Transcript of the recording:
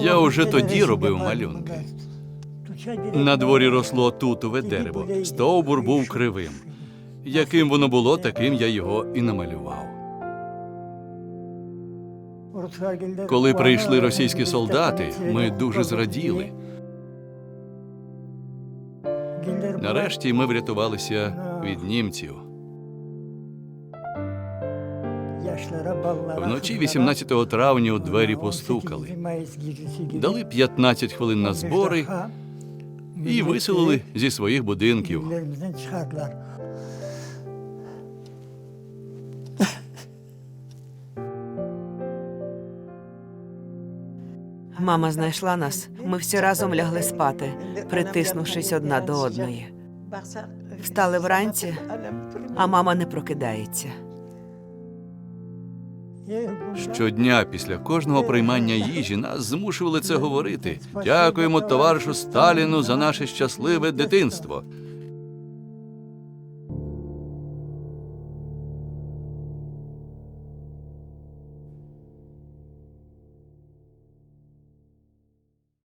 Я уже тоді робив малюнки. На дворі росло тутове дерево. Стовбур був кривим. Яким воно було, таким я його і намалював. Коли прийшли російські солдати, ми дуже зраділи. Нарешті ми врятувалися від німців. Вночі 18 травня у двері постукали. Дали 15 хвилин на збори і виселили зі своїх будинків. Мама знайшла нас. Ми всі разом лягли спати, притиснувшись одна до одної. Встали вранці, а мама не прокидається. Щодня після кожного приймання їжі нас змушували це говорити. Дякуємо товаришу Сталіну за наше щасливе дитинство.